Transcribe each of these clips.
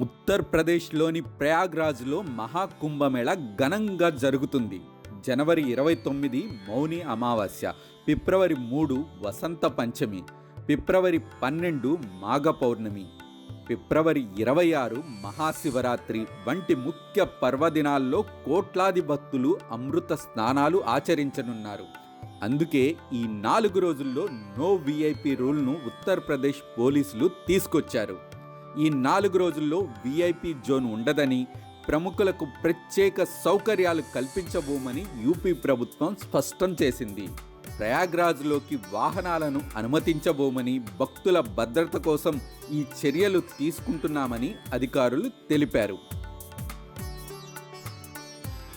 ఉత్తరప్రదేశ్లోని ప్రయాగ్రాజ్లో మహాకుంభమేళ ఘనంగా జరుగుతుంది. జనవరి ఇరవై తొమ్మిది మౌని అమావాస్య ఫిబ్రవరి మూడు వసంత పంచమి ఫిబ్రవరి పన్నెండు మాఘ పౌర్ణమి ఫిబ్రవరి ఇరవై ఆరు మహాశివరాత్రి వంటి ముఖ్య పర్వదినాల్లో కోట్లాది భక్తులు అమృత స్నానాలు ఆచరించనున్నారు. అందుకే ఈ నాలుగు రోజుల్లో నో విఐపి రూల్ను ఉత్తరప్రదేశ్ పోలీసులు తీసుకొచ్చారు. ఈ నాలుగు రోజుల్లో వీఐపీ జోన్ ఉండదని ప్రముఖులకు ప్రత్యేక సౌకర్యాలు కల్పించబోమని యూపీ ప్రభుత్వం స్పష్టం చేసింది. ప్రయాగ్రాజ్లోకి వాహనాలను అనుమతించబోమని భక్తుల భద్రత కోసం ఈ చర్యలు తీసుకుంటున్నామని అధికారులు తెలిపారు.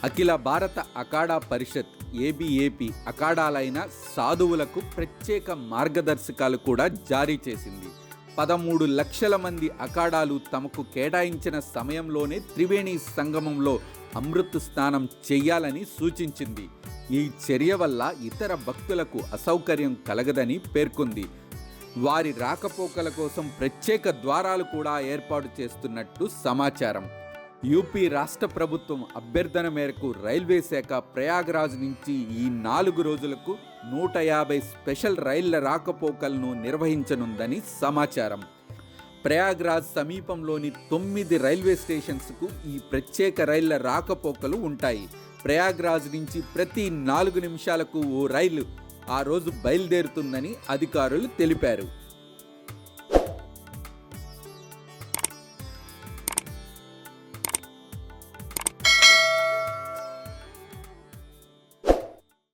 అఖిల భారత అఖాడా పరిషత్ ఏబిఏపి అఖాడాలైన సాధువులకు ప్రత్యేక మార్గదర్శకాలు కూడా జారీ చేసింది. పదమూడు లక్షల మంది అఖాడాలు తమకు కేటాయించిన సమయంలోనే త్రివేణి సంగమంలో అమృత్ స్నానం చేయాలని సూచించింది. ఈ చర్య వల్ల ఇతర భక్తులకు అసౌకర్యం కలగదని పేర్కొంది. వారి రాకపోకల కోసం ప్రత్యేక ద్వారాలు కూడా ఏర్పాటు చేస్తున్నట్టు సమాచారం. యూపీ రాష్ట్ర ప్రభుత్వం అభ్యర్థన మేరకు రైల్వే శాఖ ప్రయాగ్రాజ్ నుంచి ఈ నాలుగు రోజులకు నూట యాభై స్పెషల్ రైళ్ళ రాకపోకలను నిర్వహించనుందని సమాచారం. ప్రయాగ్రాజ్ సమీపంలోని తొమ్మిది రైల్వే స్టేషన్స్కు ఈ ప్రత్యేక రైళ్ళ రాకపోకలు ఉంటాయి. ప్రయాగ్రాజ్ నుంచి ప్రతి నాలుగు నిమిషాలకు ఓ రైలు ఆ రోజు బయలుదేరుతుందని అధికారులు తెలిపారు.